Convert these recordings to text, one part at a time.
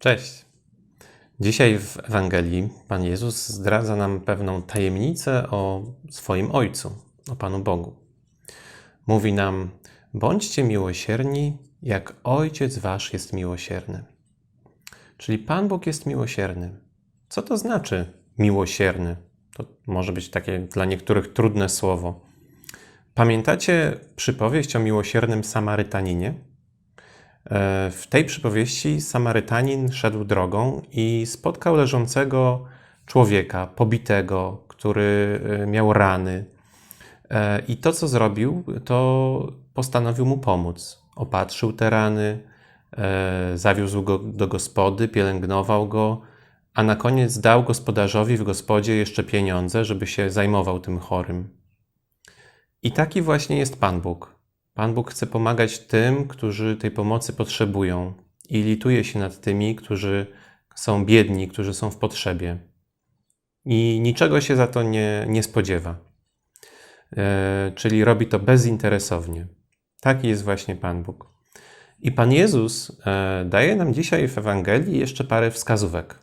Cześć. Dzisiaj w Ewangelii Pan Jezus zdradza nam pewną tajemnicę o swoim Ojcu, o Panu Bogu. Mówi nam: bądźcie miłosierni, jak Ojciec Wasz jest miłosierny. Czyli Pan Bóg jest miłosierny. Co to znaczy miłosierny? To może być takie dla niektórych trudne słowo. Pamiętacie przypowieść o miłosiernym Samarytaninie? E, W tej przypowieści Samarytanin szedł drogą i spotkał leżącego człowieka, pobitego, który e, miał rany. E, I to, co zrobił, to postanowił mu pomóc. Opatrzył te rany, zawiózł go do gospody, pielęgnował go, a na koniec dał gospodarzowi w gospodzie jeszcze pieniądze, żeby się zajmował tym chorym. I taki właśnie jest Pan Bóg. Pan Bóg chce pomagać tym, którzy tej pomocy potrzebują i lituje się nad tymi, którzy są biedni, którzy są w potrzebie. I niczego się za to nie, nie spodziewa. E, czyli robi to bezinteresownie. Taki jest właśnie Pan Bóg. I Pan Jezus e, daje nam dzisiaj w Ewangelii jeszcze parę wskazówek.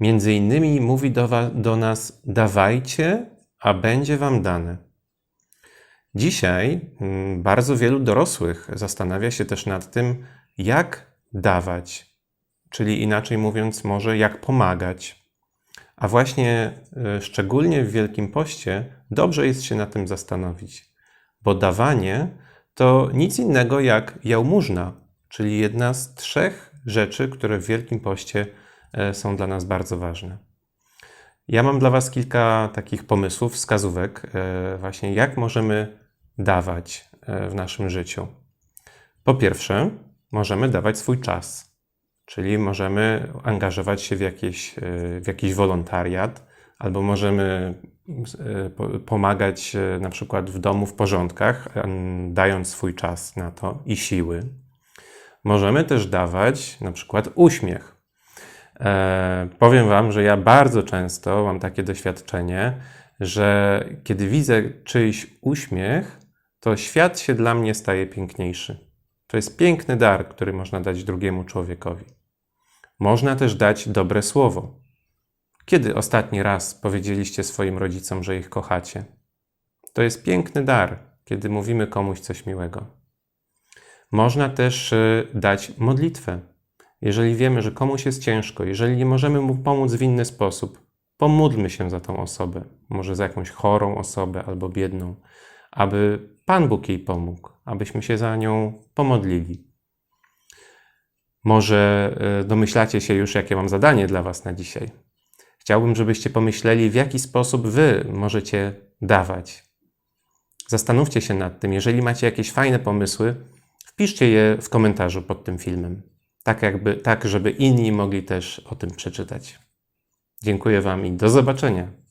Między innymi mówi do, do nas: dawajcie, a będzie wam dane. Dzisiaj mm, bardzo wielu dorosłych zastanawia się też nad tym, jak dawać, czyli inaczej mówiąc, może jak pomagać. A właśnie y, szczególnie w Wielkim Poście dobrze jest się nad tym zastanowić, bo dawanie to nic innego jak jałmużna, czyli jedna z trzech rzeczy, które w Wielkim Poście e, są dla nas bardzo ważne. Ja mam dla Was kilka takich pomysłów, wskazówek, e, właśnie jak możemy dawać e, w naszym życiu. Po pierwsze, możemy dawać swój czas, czyli możemy angażować się w, jakieś, e, w jakiś wolontariat, albo możemy e, po- pomagać na przykład w domu w porządkach, dając swój czas na to i siły. Możemy też dawać na przykład uśmiech. E, powiem Wam, że ja bardzo często mam takie doświadczenie, że kiedy widzę czyjś uśmiech, to świat się dla mnie staje piękniejszy. To jest piękny dar, który można dać drugiemu człowiekowi. Można też dać dobre słowo. Kiedy ostatni raz powiedzieliście swoim rodzicom, że ich kochacie? To jest piękny dar, kiedy mówimy komuś coś miłego. Można też y, dać modlitwę. Jeżeli wiemy, że komuś jest ciężko, jeżeli nie możemy mu pomóc w inny sposób, pomódlmy się za tą osobę, może za jakąś chorą osobę albo biedną, aby Pan Bóg jej pomógł, abyśmy się za nią pomodlili. Może y, domyślacie się już, jakie mam zadanie dla Was na dzisiaj. Chciałbym, żebyście pomyśleli, w jaki sposób Wy możecie dawać. Zastanówcie się nad tym. Jeżeli macie jakieś fajne pomysły, wpiszcie je w komentarzu pod tym filmem tak, jakby, tak żeby inni mogli też o tym przeczytać. Dziękuję Wam i do zobaczenia.